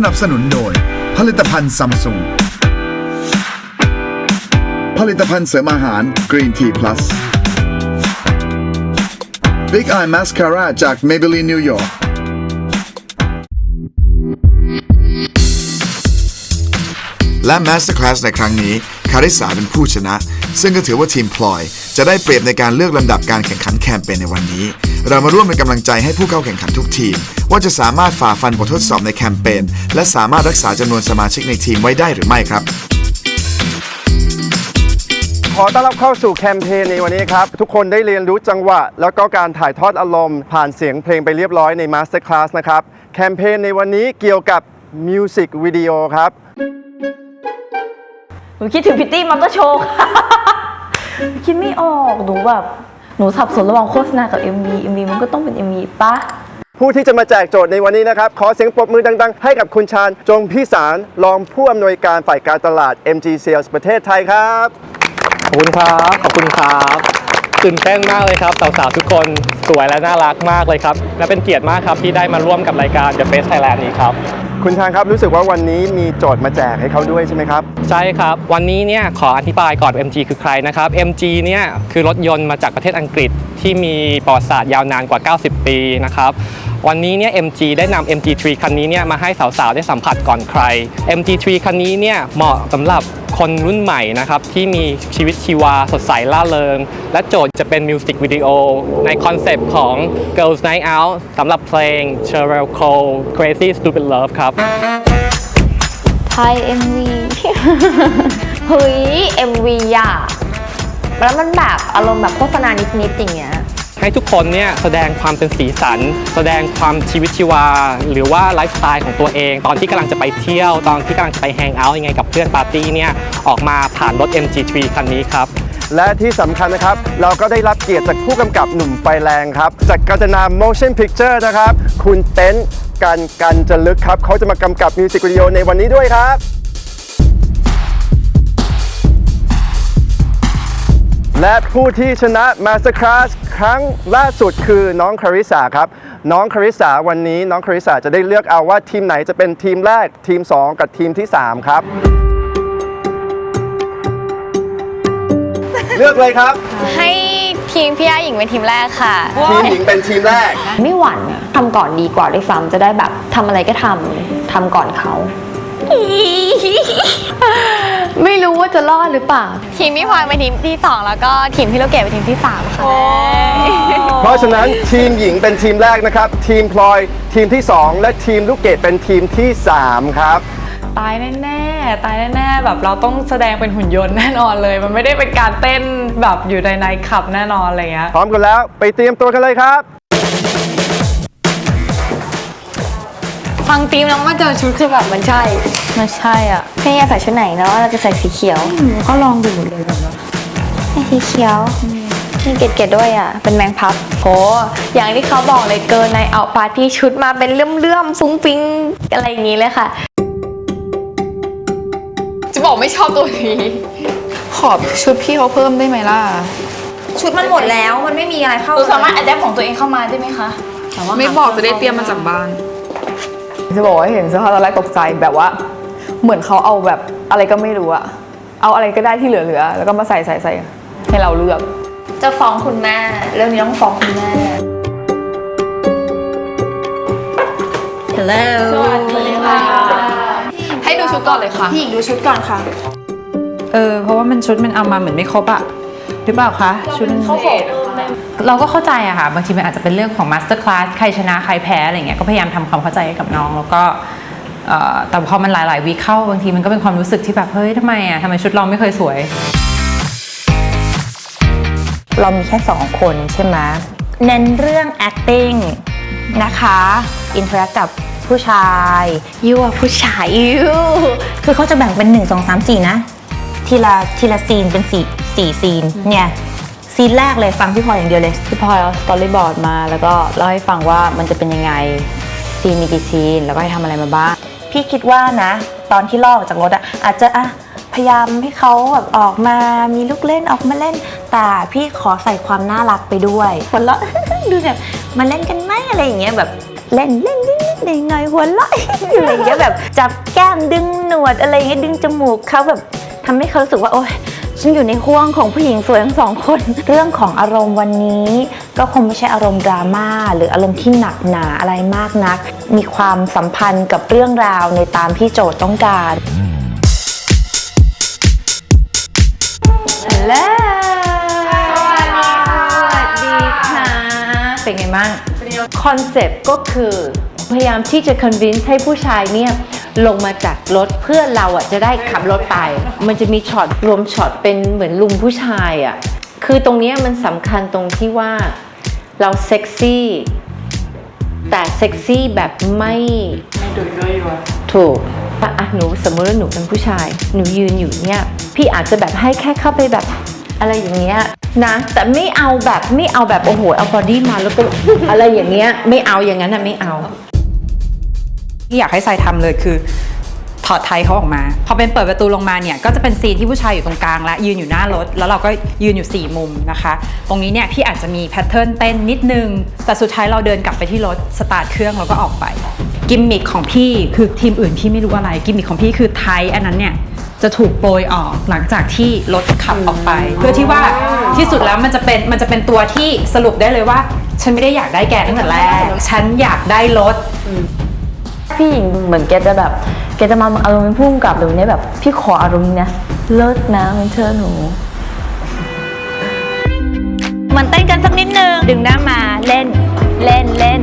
สนับสนุนโดย ผลิตภัณฑ์ซัมซุงผลิตภัณฑ์เสริมอาหาร Green Tea Plus Big Eye Mascara จาก Maybelline New York และ Masterclass ในครั้งนี้ ริสาเป็นผู้ชนะ ซึ่งก็ถือว่าทีมพลอยจะได้เปรียบในการเลือกลำดับการแข่งขันแคมเปญในวันนี้ เรามาร่วมเป็นกำลังใจให้ผู้เข้าแข่งขันทุกทีม ว่าจะสามารถฝ่าฟันบททดสอบในแคมเปญและสามารถรักษาจำนวนสมาชิกในทีมไว้ได้หรือไม่ครับ ขอต้อนรับเข้าสู่แคมเปญในวันนี้ครับ ทุกคนได้เรียนรู้จังหวะ แล้วก็การถ่ายทอดอารมณ์ผ่านเสียงเพลงไปเรียบร้อยในมาสเตอร์คลาสนะครับ แคมเปญในวันนี้เกี่ยวกับมิวสิกวิดีโอครับ หนูคิดถึงพิตตี้มอเตอร์โชว์ค่ะคิดไม่ออกหนูแบบหนูสับสนระหว่างโฆษณากับ MV MV มันก็ต้องเป็น MV ปะผู้ที่จะมาแจกโจทย์ในวันนี้นะครับ ขอเสียงปรบมือดังๆ ให้กับคุณชาญจงพิสารรองผู้อำนวยการฝ่ายการตลาด MG Sales ประเทศไทยครับ ขอบคุณครับ ขอบคุณครับ ตื่นเต้นมากเลยครับสาวๆทุกคนสวยและน่ารักมากเลยครับ และเป็นเกียรติมากครับที่ได้มาร่วมกับรายการ The Face Thailand นี้ครับ คุณชาญครับรู้สึกว่าวันนี้มีโจทย์มาแจกให้เขาด้วยใช่ไหมครับ ใช่ครับ วันนี้เนี่ยขออธิบายก่อน MG คือใครนะครับ MG เนี่ยคือรถยนต์มาจากประเทศอังกฤษที่มีประวัติศาสตร์ยาวนานกว่า 90 ปีนะครับ วันนี้เนี่ย MG ได้นำ MG3 คันนี้เนี่ยมาให้สาวๆ ได้สัมผัสก่อนใคร MG3 คันนี้เนี่ยเหมาะสำหรับคนรุ่นใหม่นะครับ ที่มีชีวิตชีวาสดใสล่าเริง และโจทย์จะเป็นมิวสิกวิดีโอในคอนเซปต์ของ Girls Night Out สำหรับเพลง Sheryl Cole Crazy Stupid Love ครับไทย MV เฮ้ย MV อะแล้วมันแบบอารมณ์แบบโฆษณานิดๆอย่างเงี้ย ให้ทุกคนเนี่ยแสดงความเป็นสีสัน แสดงความชีวิตชีวา หรือว่าไลฟ์สไตล์ของตัวเอง ตอนที่กำลังจะไปเที่ยว ตอนที่กำลังจะไปแฮงเอาท์ยังไงกับเพื่อนปาร์ตี้เนี่ยออกมาผ่านรถ MG3 คันนี้ครับและที่สำคัญนะครับ เราก็ได้รับเกียรติจากผู้กำกับหนุ่มไฟแรงครับ จากการจนา motion picture นะครับ คุณเต้นกันกันจะลึกครับ เขาจะมากำกับมิวสิกวิดีโอในวันนี้ด้วยครับ และผู้ที่ชนะ Masterclass ครั้งล่าสุดคือน้องคาริสาครับ น้องคาริสาวันนี้น้องคาริสาจะได้เลือกเอาว่าทีมไหนจะเป็นทีมแรกทีม 2 กับทีมที่ 3 ครับ เลือกเลยครับ ให้ทีมพี่อาหญิงเป็นทีมแรกค่ะ ทีมหญิงเป็นทีมแรก ไม่หวั่นอะทำก่อนดีกว่าด้วยซ้ำจะได้แบบทำอะไรก็ทำทำก่อนเขา ไม่รู้ว่าจะรอดหรือเปล่า ทีมพี่พลอยเป็นทีมที่2แล้วก็ทีมพี่ลูกเกดเป็นทีมที่3ค่ะเพราะฉะนั้นทีมหญิงเป็นทีมแรกนะครับ ทีมพลอยทีมที่2และทีมลูกเกดเป็นทีมที่3ครับตายแน่ๆ ตายแน่ๆ แบบเราต้องแสดงเป็นหุ่นยนต์แน่นอนเลย มันไม่ได้เป็นการเต้นแบบอยู่ในไนท์คลับแน่นอนอะไรเงี้ย พร้อมกันแล้ว ไปเตรียมตัวกันเลยครับ ฟังทีมแล้วมาเจอชุดคือแบบมันใช่ไม่ใช่อะพี่อยากใส่ชุดไหนเนาะเราจะใส่สีเขียวก็ลองดูเลยแบบว่าใส่สีเขียวมีเกล็ดๆด้วยอะ เป็นแมงพับโหอย่างที่เขาบอกเลยเกินในเอาปาร์ตี้ชุดมาเป็นเลื่อมๆฟุ้งฟิ้งอะไรอย่างนี้เลยค่ะ จะบอกไม่ชอบตัวนี้ ขอบชุดพี่เขาเพิ่มได้ไหมล่ะ ชุดมันหมดแล้วมันไม่มีอะไรเข้าเราสามารถอัดแอปของตัวเองเข้ามาได้ไหมคะ ไม่บอกจะได้เตรียมมาจากบ้าน จะบอกว่าเห็นเสื้อผ้าตอนแรกตกใจแบบว่า เหมือนเขาเอาแบบอะไรก็ไม่รู้อะเอาอะไรก็ได้ที่เหลือๆแล้วก็มาใส่ใส่ใส่ให้เราเลือก จะฟ้องคุณแม่เรื่องนี้ต้องฟ้องคุณแม่ Hello ให้ดูชุดก่อนเลยค่ะ พี่หญิงดูชุดก่อนค่ะ เออ เพราะว่ามันชุดมันเอามาเหมือนไม่ครบอะหรือเปล่าคะ ชุดมันเราก็เข้าใจอะค่ะบางทีมันอาจจะเป็นเรื่องของมาสเตอร์คลาสใครชนะใครแพ้อะไรเงี้ยก็พยายามทำความเข้าใจให้กับน้องแล้วก็เอ่อแต่พอมันหลาย ๆ วีคเข้าบางทีมันก็เป็นความรู้สึกที่แบบเฮ้ยทำไมอะทำไมชุดเราไม่เคยสวย เรามีแค่สองคนใช่ไหมเน้นเรื่อง acting นะคะ interact กับผู้ชายยั่วผู้ชายยั่วคือเขาจะแบ่งเป็น 1 2 3 4 นะ ทีละทีละซีนเป็น4 4ซีนเนี่ย ซีนแรกเลยฟังพี่พลอยอย่างเดียวเลยพี่พลอยเอาสตอรี่บอร์ดมา แล้วก็เล่าให้ฟังว่ามันจะเป็นยังไงซีนมีกี่ซีนแล้วก็ให้ทำอะไรมาบ้าง พี่คิดว่านะ ตอนที่ลอกจากรถอะอาจจะอะพยายามให้เขาแบบออกมามีลูกเล่นออกมาเล่น แต่พี่ขอใส่ความน่ารักไปด้วยคนละดูแบบมาเล่นกันไหมอะไรอย่างเงี้ยแบบเล่นเล่นนิดหน่อยๆหัวเราะ อะไรอย่างเงี้ยแบบจับแก้มดึงหนวดอะไรอย่างเงี้ยดึงจมูกเขาแบบทำให้เขารู้สึกว่าโอ๊ย ฉันอยู่ในห่วงของผู้หญิงสวยทั้งสองคน เรื่องของอารมณ์วันนี้ ก็คงไม่ใช่อารมณ์ดราม่าหรืออารมณ์ที่หนักหนาอะไรมากนัก มีความสัมพันธ์กับเรื่องราวในตามที่โจทย์ต้องการแล้วสวัสดีค่ะ เป็นไงบ้างคอนเซปต์ก็คือพยายามที่จะ convince ให้ผู้ชายเนี่ย ลงมาจากรถเพื่อเราอะจะได้ขับรถไป มันจะมีช็อตรวมช็อตเป็นเหมือนลุมผู้ชายอะคือตรงนี้มันสำคัญตรงที่ว่าเราเซ็กซี่ แต่เซ็กซี่แบบไม่ถูกอะอะหนูสมมติว่าหนูเป็นผู้ชาย หนูยืนอยู่เนี่ย พี่อาจจะแบบให้แค่เข้าไปแบบอะไรอย่างเงี้ยนะ แต่ไม่เอาแบบไม่เอาแบบโอ้โหเอาบอดี้มาแล้วก็อะไรอย่างเงี้ยไม่เอาอย่างนั้นอะไม่เอา ที่อยากให้ทรายทำเลยคือ ถอดไทยเขาออกมา พอเป็นเปิดประตูลงมาเนี่ยก็จะเป็นซีนที่ผู้ชายอยู่ตรงกลางและยืนอยู่หน้ารถ แล้วเราก็ยืนอยู่ 4 มุมนะคะ ตรงนี้เนี่ยพี่อาจจะมีแพทเทิร์นเต้นนิดนึง แต่สุดท้ายเราเดินกลับไปที่รถสตาร์ทเครื่องแล้วก็ออกไปกิมมิคของพี่คือทีมอื่นพี่ไม่รู้อะไรกิมมิคของพี่คือไทยอันนั้นเนี่ยจะถูกโปรยออกหลังจากที่รถขับออกไป เพื่อที่ว่าที่สุดแล้วมันจะเป็นมันจะเป็นตัวที่สรุปได้เลยว่า ฉันไม่ได้อยากได้แกตั้งแต่แรก ฉันอยากได้รถ พี่หญิงเหมือนแกจะแบบแกจะมาอารมณ์พุ่งกลับหรือเนี่ยแบบ พี่ขออารมณ์เนี้ยเลิศนะมันเชิญหนูมันเต้นกันสักนิดนึงดึงหน้ามาเล่นเล่นเล่น